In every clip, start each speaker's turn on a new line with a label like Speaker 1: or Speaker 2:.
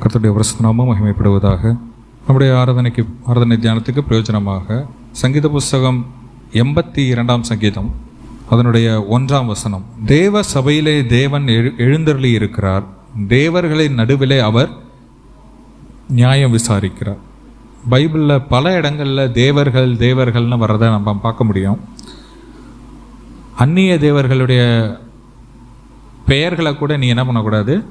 Speaker 1: கர்த்தருடைய பிரசனமும் மகிமைப்படுவதாக நம்முடைய ஆராதனைக்கு ஆராதனை தியானத்துக்கு பிரயோஜனமாக சங்கீத புஸ்தகம் எண்பத்தி இரண்டாம் சங்கீதம் அதனுடைய ஒன்றாம் வசனம். தேவ சபையிலே தேவன் எழு எழுந்தருளி இருக்கிறார். தேவர்களின் நடுவிலே அவர் நியாயம் விசாரிக்கிறார். பைபிளில் பல இடங்களில் தேவர்கள் தேவர்கள்னு வர்றதை நம்ம பார்க்க முடியும். அந்நிய தேவர்களுடைய பெயர்களை கூட நீ என்ன பண்ணக்கூடாது?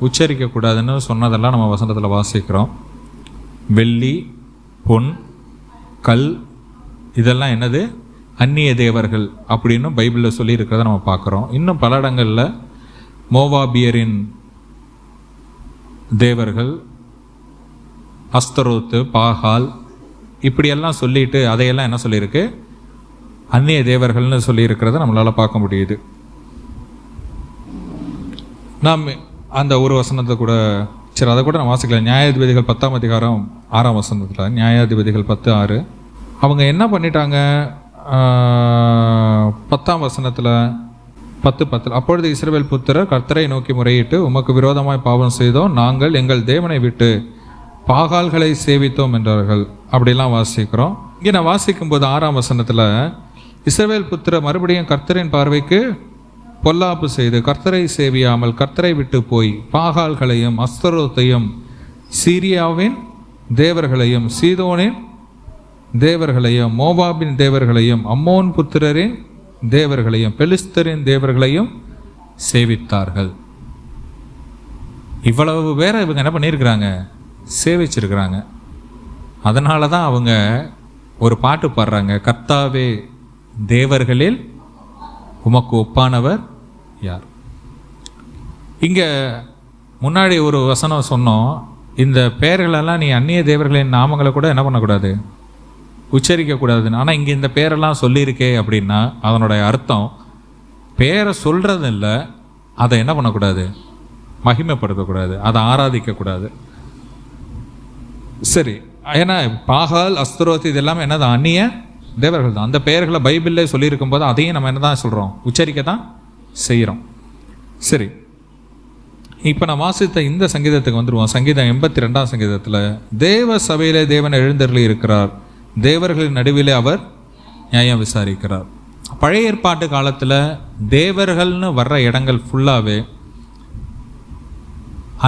Speaker 1: உச்சரிக்கக்கூடாதுன்னு சொன்னதெல்லாம் நம்ம வசனத்தில் வாசிக்கிறோம். வெள்ளி பொன் கல் இதெல்லாம் என்னது? அந்நிய தேவர்கள் அப்படின்னு பைபிளில் சொல்லியிருக்கிறத நம்ம பார்க்குறோம். இன்னும் பல இடங்களில் மோவாபியரின் தேவர்கள் அஸ்தரோத்து பாகால் இப்படியெல்லாம் சொல்லிட்டு அதையெல்லாம் என்ன சொல்லியிருக்கு? அந்நிய தேவர்கள்னு சொல்லியிருக்கிறத நம்மளால் பார்க்க முடியுது. நாம் அந்த ஒரு வசனத்தை கூட சரி அதை கூட நான் வாசிக்கல. நியாயாதிபதிகள் பத்தாம் அதிகாரம் ஆறாம் வசனத்தில் நியாயாதிபதிகள் பத்து ஆறு. அவங்க என்ன பண்ணிட்டாங்க? பத்தாம் வசனத்தில் பத்து பத்தில் அப்பொழுது இஸ்ரேல் புத்திரர் கர்த்தரை நோக்கி முறையிட்டு உமக்கு விரோதமாய் பாவம் செய்தோம். நாங்கள் எங்கள் தேவனை விட்டு பாகால்களை சேவித்தோம் என்றார்கள். அப்படிலாம் வாசிக்கிறோம். இங்கே நான் வாசிக்கும்போது ஆறாம் வசனத்தில் இஸ்ரேல் புத்திர மறுபடியும் கர்த்தரின் பார்வைக்கு பொல்லாப்பு செய்து கர்த்தரை சேவியாமல் கர்த்தரை விட்டு போய் பாகால்களையும் அஸ்தரோத்தையும் சீரியாவின் தேவர்களையும் சீதோனின் தேவர்களையும் மோபாபின் தேவர்களையும் அம்மோன் புத்திரரின் தேவர்களையும் பெலிஸ்தரின் தேவர்களையும் சேவித்தார்கள். இவ்வளவு பேரை இவங்க என்ன பண்ணியிருக்கிறாங்க? சேவிச்சிருக்கிறாங்க. அதனால தான் அவங்க ஒரு பாட்டு பாடுறாங்க கர்த்தாவே தேவர்களில் உமக்கு ஒப்பானவர் யார்? இங்கே முன்னாடி ஒரு வசனம் சொன்னோம். இந்த பெயர்களெல்லாம் நீ அந்நிய தேவர்களின் நாமங்களை கூட என்ன பண்ணக்கூடாது? உச்சரிக்கக்கூடாதுன்னு. ஆனால் இங்கே இந்த பேரெல்லாம் சொல்லியிருக்கே அப்படின்னா அதனுடைய அர்த்தம் பேரை சொல்கிறது இல்லை அதை என்ன பண்ணக்கூடாது? மகிமைப்படுத்தக்கூடாது அதை ஆராதிக்கக்கூடாது. சரி ஏன்னா பாகால் அஸ்தரோத் இது எல்லாமே என்னது அந்நிய தேவர்கள் தான் அந்த பெயர்களை பைபிளில் சொல்லியிருக்கும் போது அதையும் நம்ம என்ன தான் சொல்கிறோம் உச்சரிக்க தான் செய்கிறோம் சரி. இப்போ நான் வாசித்த இந்த சங்கீதத்துக்கு வந்துடுவோம் சங்கீதம் எண்பத்தி ரெண்டாம் சங்கீதத்தில் தேவ சபையிலே தேவன் எழுந்தருளி இருக்கிறார். தேவர்களின் நடுவிலே அவர் நியாயம் விசாரிக்கிறார். பழைய ஏற்பாட்டு காலத்தில் தேவர்கள்னு வர்ற இடங்கள் ஃபுல்லாகவே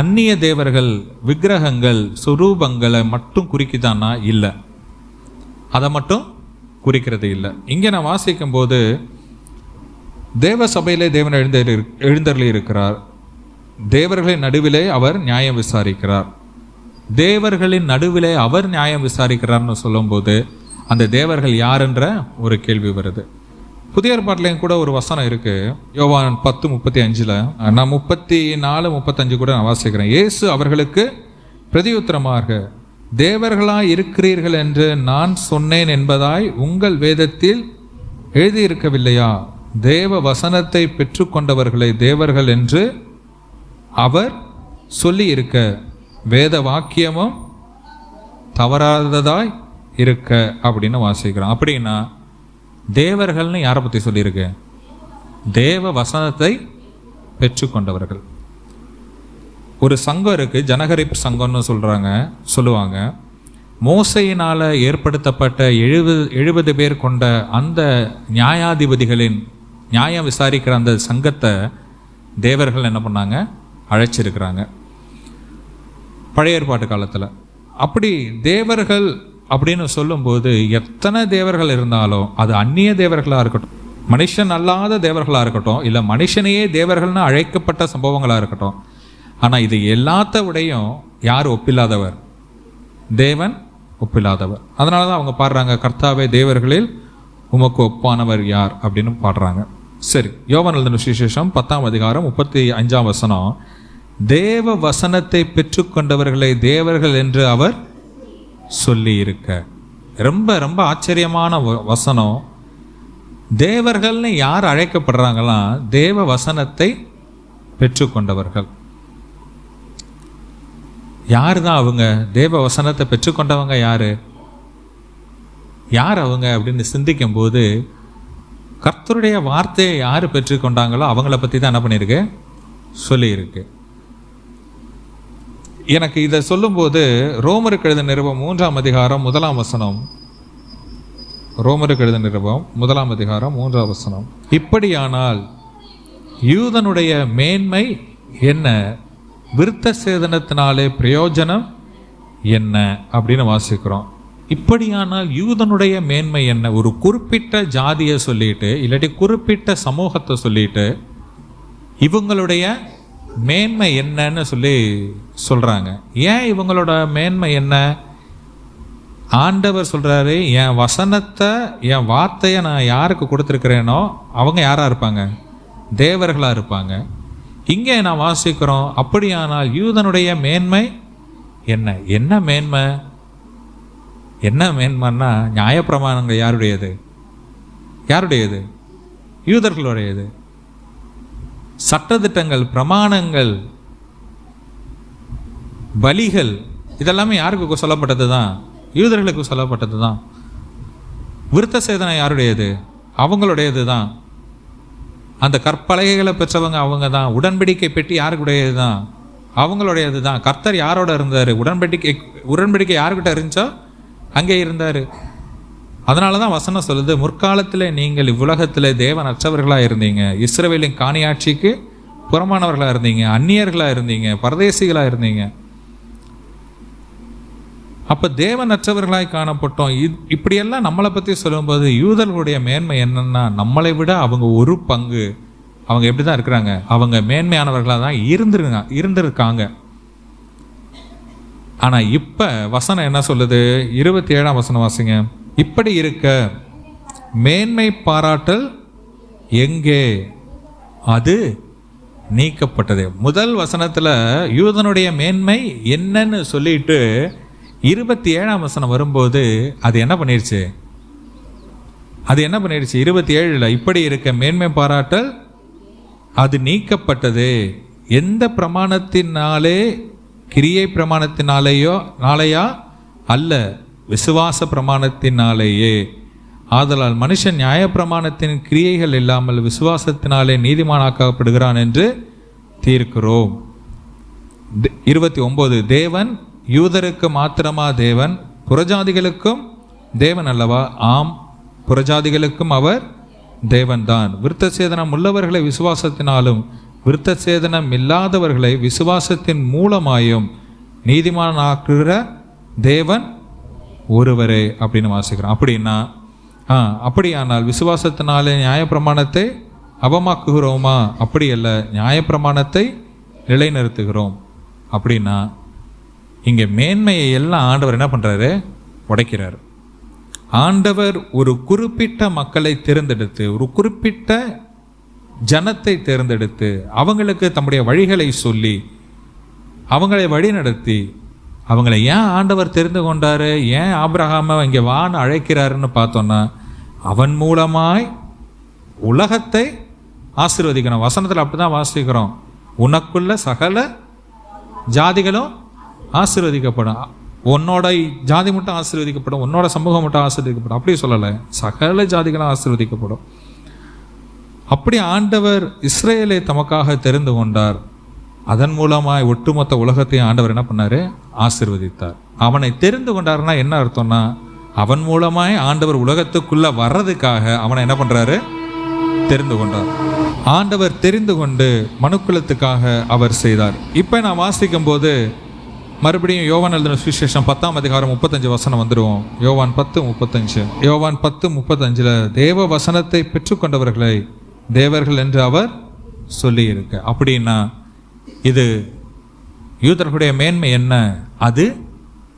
Speaker 1: அந்நிய தேவர்கள் விக்கிரகங்கள் சுரூபங்களை மட்டும் குறிக்குதானா இல்லை. அதை மட்டும் குறிக்கிறது இல்லை. இங்கே நான் வாசிக்கும் போது தேவ சபையிலே தேவன் எழுந்த எழுந்தருளி இருக்கிறார். தேவர்களின் நடுவிலே அவர் நியாயம் விசாரிக்கிறார். தேவர்களின் நடுவிலே அவர் நியாயம் விசாரிக்கிறார்னு சொல்லும்போது அந்த தேவர்கள் யாருன்ற ஒரு கேள்வி வருது. புதிய ஏற்பாட்டிலையும் கூட ஒரு வசனம் இருக்கு. யோவான் பத்து முப்பத்தி அஞ்சில் நான் முப்பத்தி நாலு முப்பத்தஞ்சு கூட நான் வாசிக்கிறேன். இயேசு அவர்களுக்கு பிரதியுத்தரமாக தேவர்களாய் இருக்கிறீர்கள் என்று நான் சொன்னேன் என்பதாய் உங்கள் வேதத்தில் எழுதியிருக்கவில்லையா? தேவ வசனத்தை பெற்றுக்கொண்டவர்களை தேவர்கள் என்று அவர் சொல்லியிருக்க வேத வாக்கியமும் தவறாததாய் இருக்க அப்படின்னு வாசிக்கிறோம். அப்படின்னா தேவர்கள்னு யாரை பற்றி சொல்லியிருக்கு? தேவ வசனத்தை பெற்றுக்கொண்டவர்கள். ஒரு சங்கம் இருக்குது ஜனகரிப் சங்கம்னு சொல்கிறாங்க சொல்லுவாங்க. மோசையினால் ஏற்படுத்தப்பட்ட எழுபது எழுபது பேர் கொண்ட அந்த நியாயாதிபதிகளின் நியாயம் விசாரிக்கிற அந்த சங்கத்தை தேவர்கள் என்ன பண்ணாங்க? அழைச்சிருக்கிறாங்க. பழைய ஏற்பாட்டு காலத்தில். அப்படி தேவர்கள் அப்படின்னு சொல்லும்போது எத்தனை தேவர்கள் இருந்தாலும் அது அந்நிய தேவர்களாக இருக்கட்டும். மனுஷன் அல்லாத தேவர்களாக இருக்கட்டும் இல்லை மனுஷனையே தேவர்கள்னு அழைக்கப்பட்ட சம்பவங்களாக இருக்கட்டும். ஆனால் இது எல்லாத்த விடையும் யார் ஒப்பில்லாதவர்? தேவன் ஒப்பில்லாதவர். அதனால தான் அவங்க பாடுறாங்க கர்த்தாவே தேவர்களில் உமக்கு ஒப்பானவர் யார்? அப்படின்னு பாடுறாங்க. சரி யோவன் எழுதின சுவிசேஷம் பத்தாம் அதிகாரம் முப்பத்தி அஞ்சாம் வசனம். தேவ வசனத்தை பெற்றுக்கொண்டவர்களை தேவர்கள் என்று அவர் சொல்லி இருக்க ரொம்ப ரொம்ப ஆச்சரியமான வ- வசனம். தேவர்கள்னு யார் அழைக்கப்படுறாங்களாம் தேவ வசனத்தை பெற்றுக்கொண்டவர்கள். யார் தான் அவங்க? தேவ வசனத்தை பெற்றுக்கொண்டவங்க யார்? யார் அவங்க அப்படின்னு சிந்திக்கும் போது கர்த்தருடைய வார்த்தையை யார் பெற்றுக்கொண்டாங்களோ அவங்கள பற்றி தான் என்ன பண்ணியிருக்கு? சொல்லியிருக்கு. எனக்கு இதை சொல்லும்போது ரோமருக்கு எழுத நிருபம் மூன்றாம் அதிகாரம் முதலாம் வசனம். ரோமருக்கு எழுத நிருபம் முதலாம் அதிகாரம் மூன்றாம் வசனம். இப்படியானால் யூதனுடைய மேன்மை என்ன? விருத்த சேதனத்தினாலே பிரயோஜனம் என்ன அப்படின்னு வாசிக்கிறோம். இப்படியானால் யூதனுடைய மேன்மை என்ன? ஒரு குறிப்பிட்ட ஜாதியை சொல்லிட்டு இல்லாட்டி குறிப்பிட்ட சமூகத்தை சொல்லிட்டு இவங்களுடைய மேன்மை என்னன்னு சொல்லி சொல்கிறாங்க ஏன் இவங்களோட மேன்மை என்ன? ஆண்டவர் சொல்கிறாரு என் வசனத்தை என் வார்த்தையை நான் யாருக்கு கொடுத்துருக்கிறேனோ அவங்க யாராக இருப்பாங்க? தேவர்களாக இருப்பாங்க. இங்கே நான் வாசிக்கிறோம் அப்படியானால் யூதனுடைய மேன்மை என்ன? என்ன மேன்மை? என்ன மேன்மைன்னா நியாயப்பிரமாணங்கள் யாருடையது? யாருடையது? யூதர்களுடையது. சட்டத்திட்டங்கள் பிரமாணங்கள் பலிகள் இதெல்லாமே யாருக்கு சொல்லப்பட்டது தான் யூதர்களுக்கு சொல்லப்பட்டது தான் விருத்த சேதனை யாருடையது? அவங்களுடையது தான் அந்த கற்பலகைகளை பெற்றவங்க அவங்க தான். உடன்படிக்கை பெட்டி யாருக்குடையது தான் அவங்களுடையது தான் கர்த்தர் யாரோட இருந்தார்? உடன்படிக்கை உடன்படிக்கை யாருக்கிட்ட இருந்துச்சோ? அங்கே இருந்தார். அதனால தான் வசனம் சொல்லுது முற்காலத்தில் நீங்கள் இவ்வுலகத்தில் தேவன் அற்றவர்களாக இருந்தீங்க. இஸ்ரேவேலின் காணியாட்சிக்கு புறமானவர்களாக இருந்தீங்க. அந்நியர்களாக இருந்தீங்க. பரதேசிகளாக இருந்தீங்க. அப்போ தேவனற்றவர்களாய் காணப்பட்டோம். இது இப்படியெல்லாம் நம்மளை பற்றி சொல்லும்போது யூதர்களுடைய மேன்மை என்னென்னா நம்மளை விட அவங்க ஒரு பங்கு. அவங்க எப்படி தான் இருக்கிறாங்க? அவங்க மேன்மையானவர்களாக தான் இருந்திருங்க இருந்திருக்காங்க. ஆனால் இப்போ வசனம் என்ன சொல்லுது? இருபத்தி ஏழாம் வசனம் வாசிங்க. இப்படி இருக்க மேன்மை பாராட்டல் எங்கே? அது நீக்கப்பட்டது. முதல் வசனத்தில் யூதனுடைய மேன்மை என்னன்னு சொல்லிட்டு இருபத்தி ஏழாம் வசனம் வரும்போது அது என்ன பண்ணிருச்சு? அது என்ன பண்ணிருச்சு? இருபத்தி ஏழில் இப்படி இருக்க மேன்மை பாராட்டல் அது நீக்கப்பட்டது. எந்த பிரமாணத்தினாலே கிரியை பிரமாணத்தினாலேயோ நாளையா? அல்ல விசுவாச பிரமாணத்தினாலேயே. ஆதலால் மனுஷன் நியாயப்பிரமாணத்தின் கிரியைகள் இல்லாமல் விசுவாசத்தினாலே நீதிமானாக்கப்படுகிறான் என்று தீர்க்கிறோம். இருபத்தி ஒன்பது தேவன் யூதருக்கு மாத்திரமா தேவன் புறஜாதிகளுக்கும் தேவன் அல்லவா? ஆம் புறஜாதிகளுக்கும் அவர் தேவன்தான். விருத்த சேதனம் உள்ளவர்களை விசுவாசத்தினாலும் விருத்த சேதனம் இல்லாதவர்களை விசுவாசத்தின் மூலமாயும் நீதிமானாக்குகிற தேவன் ஒருவரே அப்படின்னு வாசிக்கிறோம். அப்படின்னா ஆ அப்படியானால் விசுவாசத்தினாலே நியாயப்பிரமாணத்தை அவமாக்குகிறோமா? அப்படி அல்ல நியாயப்பிரமாணத்தை நிலைநிறுத்துகிறோம். அப்படின்னா இங்கே மேன்மையை எல்லாம் ஆண்டவர் என்ன பண்ணுறாரு உடைக்கிறார். ஆண்டவர் ஒரு குறிப்பிட்ட மக்களை தேர்ந்தெடுத்து ஒரு குறிப்பிட்ட ஜனத்தை தேர்ந்தெடுத்து அவங்களுக்கு தம்முடைய வழிகளை சொல்லி அவங்களை வழிநடத்தி அவங்களை ஏன் ஆண்டவர் தெரிந்து கொண்டார்? ஏன் ஆபிரகாமை இங்கே வான்னு அழைக்கிறாருன்னு பார்த்தோன்னா அவன் மூலமாய் உலகத்தை ஆசீர்வதிக்கணும். வசனத்தில் அப்படி தான் வாசிக்கிறோம். உனக்குள்ள சகல ஜாதிகளும் ஆசீர்வதிக்கப்படும். உன்னோட ஜாதி மட்டும் ஆசீர்வதிக்கப்படும் உன்னோட சமூகம் மட்டும் ஆசீர்வதிக்கப்படும். அப்படி சொல்லலை. சகல ஜாதிகளும் ஆசீர்வதிக்கப்படும். அப்படி ஆண்டவர் இஸ்ரேலை தமக்காக தெரிந்து கொண்டார். அதன் மூலமாய் ஒட்டுமொத்த உலகத்தையும் ஆண்டவர் என்ன பண்ணாரு? ஆசிர்வதித்தார். அவனை தெரிந்து கொண்டாருன்னா என்ன அர்த்தம்னா அவன் மூலமாய் ஆண்டவர் உலகத்துக்குள்ள வர்றதுக்காக அவனை என்ன பண்றாரு? தெரிந்து கொண்டார். ஆண்டவர் தெரிந்து கொண்டு மனுக்குலத்துக்காக அவர் செய்தார். இப்போ நான் வாசிக்கும் போது மறுபடியும் யோவான் எழுதின சுவிசேஷம் பத்தாம் அதிகாரம் முப்பத்தஞ்சு வசனம் வந்துடுவோம் யோவான் பத்து முப்பத்தஞ்சு. யோவான் பத்து முப்பத்தஞ்சில் தேவ வசனத்தை பெற்றுக்கொண்டவர்களை தேவர்கள் என்று அவர் சொல்லியிருக்க. அப்படின்னா இது யூதர்களுடைய மேன்மை என்ன? அது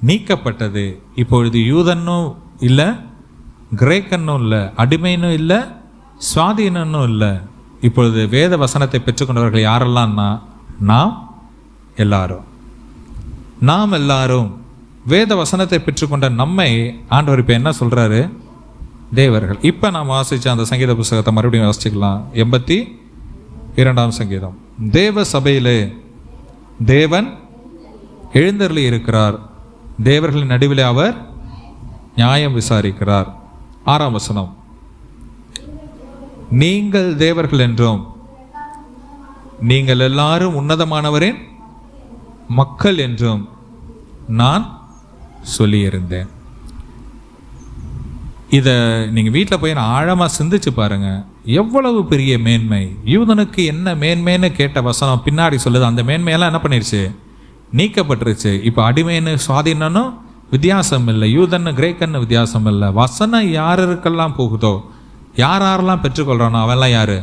Speaker 1: நீக்கப்பட்டது. இப்பொழுது யூதனும் இல்லை கிரேக்கன்னும் இல்லை அடிமைனும் இல்லை சுவாதீனனும் இல்லை. இப்பொழுது வேத வசனத்தை பெற்றுக்கொண்டவர்கள் யாரெல்லாம்னா நாம் எல்லாரும். நாம் எல்லாரும் வேத வசனத்தை பெற்றுக்கொண்ட நம்மை ஆண்டவர் இப்போ என்ன சொல்கிறாரு தேவர்கள். இப்போ நாம் வாசித்த அந்த சங்கீத புஸ்தகத்தை மறுபடியும் வாசிச்சுக்கலாம். எண்பத்தி இரண்டாம் சங்கீதம். தேவ சபையிலே தேவன் எழுந்தருளி இருக்கிறார். தேவர்களின் நடுவிலே அவர் நியாயம் விசாரிக்கிறார். ஆறாம் வசனம். நீங்கள் தேவர்கள் என்றும் நீங்கள் எல்லாரும் உன்னதமானவரின் மக்கள் என்றும் நான் சொல்லியிருந்தேன். இதை நீங்கள் வீட்டில் போய் நான் ஆழமாக சிந்திச்சு பாருங்க. எவ்வளவு பெரிய மேன்மை. யூதனுக்கு என்ன மேன்மைன்னு கேட்ட வசனம் பின்னாடி சொல்லுது. அந்த மேன்மையெல்லாம் என்ன பண்ணிருச்சு? நீக்கப்பட்டுருச்சு. இப்போ அடிமைன்னு சுவாதீனனும் வித்தியாசம் இல்லை. யூதன்னு கிரேக்கன்னு வித்தியாசம் இல்லை. வசனம் யாருக்கெல்லாம் போகுதோ யார் யாரெல்லாம் பெற்றுக்கொள்கிறானோ அவன்லாம் யார்?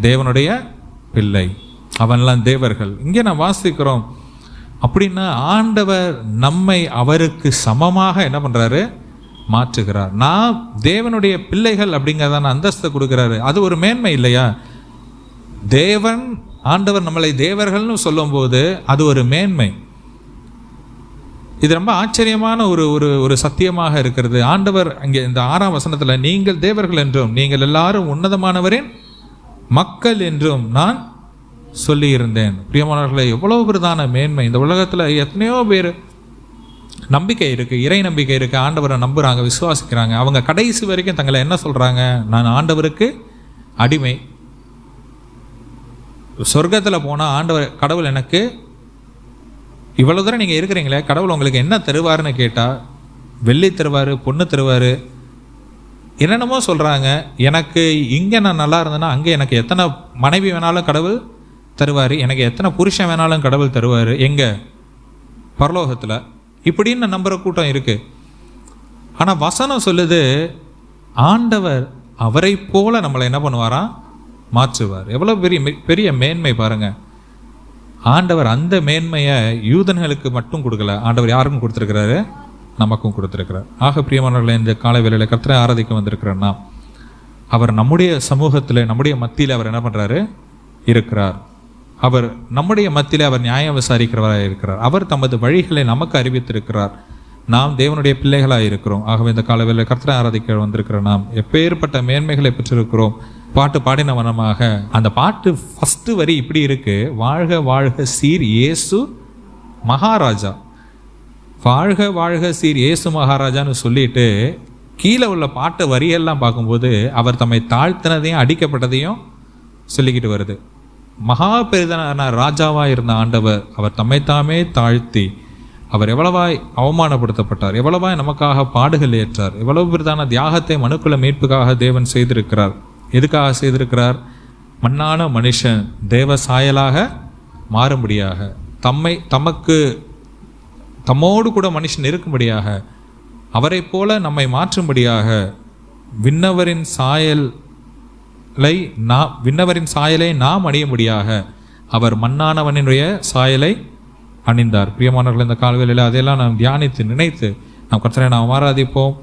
Speaker 1: தேவனுடைய பிள்ளை. அவன்லாம் தேவர்கள். இங்கே நான் வாசிக்கிறோம். அப்படின்னா ஆண்டவர் நம்மை அவருக்கு சமமாக என்ன பண்ணுறாரு மாற்றுகிறார். நான் தேவனுடைய பிள்ளைகள் அப்படிங்கிறதான அந்தஸ்தை கொடுக்குறாரு. அது ஒரு மேன்மை இல்லையா? தேவன் ஆண்டவர் நம்மளை தேவர்கள்னு சொல்லும்போது அது ஒரு மேன்மை. இது ரொம்ப ஆச்சரியமான ஒரு ஒரு ஒரு சத்தியமாக இருக்கிறது. ஆண்டவர் அங்கே இந்த ஆறாம் வசனத்தில் நீங்கள் தேவர்கள் என்றும் நீங்கள் எல்லாரும் உன்னதமானவரின் மக்கள் என்றும் நான் சொல்லியிருந்தேன். பிரியமானவர்களே எவ்வளோ பிரதான மேன்மை. இந்த உலகத்தில் எத்தனையோ பேர் நம்பிக்கை இருக்குது இறை நம்பிக்கை இருக்குது ஆண்டவரை நம்புகிறாங்க விசுவாசிக்கிறாங்க. அவங்க கடைசி வரைக்கும் தங்களை என்ன சொல்கிறாங்க நான் ஆண்டவருக்கு அடிமை. சொர்க்கத்தில் போனால் ஆண்டவர் கடவுள் எனக்கு இவ்வளோ தூரம் நீங்கள் இருக்கிறீங்களே கடவுள் உங்களுக்கு என்ன தருவாருன்னு கேட்டால் வெள்ளி தருவார் பொண்ணு தருவார் என்னென்னமோ சொல்கிறாங்க எனக்கு இங்கே நான் நல்லா இருந்தேன்னா அங்கே எனக்கு எத்தனை மனைவி வேணாலும் கடவுள் தருவார். எனக்கு எத்தனை புருஷன் வேணாலும் கடவுள் தருவார். எங்கே? பரலோகத்தில். இப்படின்னு நம்புகிற கூட்டம் இருக்குது ஆனால் வசனம் சொல்லுது ஆண்டவர் அவரை போல நம்மளை என்ன பண்ணுவாராம்? மாற்றுவார். எவ்வளோ பெரிய பெரிய மேன்மை பாருங்கள் ஆண்டவர் அந்த மேன்மையை யூதன்களுக்கு மட்டும் கொடுக்கல. ஆண்டவர் யாருக்கும் கொடுத்துருக்கிறாரு? நமக்கும் கொடுத்துருக்கிறார். ஆக பிரியமானவர்களை இந்த காலை வேளையில கர்த்தரை ஆராதிக்க வந்திருக்கிறோன்னா அவர் நம்முடைய சமூகத்தில் நம்முடைய மத்தியில் அவர் என்ன பண்ணுறாரு இருக்கிறார். அவர் நம்முடைய மத்தியில் அவர் நியாயம் விசாரிக்கிறவராக இருக்கிறார். அவர் தமது வழிகளை நமக்கு அறிவித்திருக்கிறார். நாம் தேவனுடைய பிள்ளைகளாக இருக்கிறோம். ஆகவே இந்த காலவேளை கர்த்தரை ஆராதிக்க வந்திருக்கிற நாம் எப்பேற்பட்ட மேன்மைகளை பெற்றிருக்கிறோம். பாட்டு பாடின வனமாக அந்த பாட்டு ஃபஸ்ட்டு வரி இப்படி இருக்கு. வாழ்க வாழ்க சீர் இயேசு மகாராஜா. வாழ்க வாழ்க சீர் இயேசு மகாராஜான்னு சொல்லிட்டு கீழே உள்ள பாட்டு வரியெல்லாம் பார்க்கும்போது அவர் தம்மை தாழ்த்தினதையும் அடிக்கப்பட்டதையும் சொல்லிக்கிட்டு வருது. மகா பெரிதனான ராஜாவாக இருந்த ஆண்டவர் அவர் தம்மைத்தாமே தாழ்த்தி அவர் எவ்வளவாய் அவமானப்படுத்தப்பட்டார் எவ்வளவாய் நமக்காக பாடுகள் ஏற்றார் எவ்வளவு பெரிதான தியாகத்தை மனுக்குல மீட்புக்காக தேவன் செய்திருக்கிறார் எதுக்காக செய்திருக்கிறார்? மண்ணான மனுஷன் தேவ சாயலாக மாறும்படியாக தம்மை தமக்கு தம்மோடு கூட மனுஷன் இருக்கும்படியாக அவரைப் போல நம்மை மாற்றும்படியாக விண்ணவரின் சாயல் நாம் விண்ணவரின் சாயலை நாம் அணியும்படியாக. அவர் மண்ணானவனினுடைய சாயலை அணிந்தார். பிரியமானவர்கள் இந்த கால்வெளியில் அதையெல்லாம் நாம் தியானித்து நினைத்து நாம் கர்த்தரை நாம் ஆராதிப்போம்.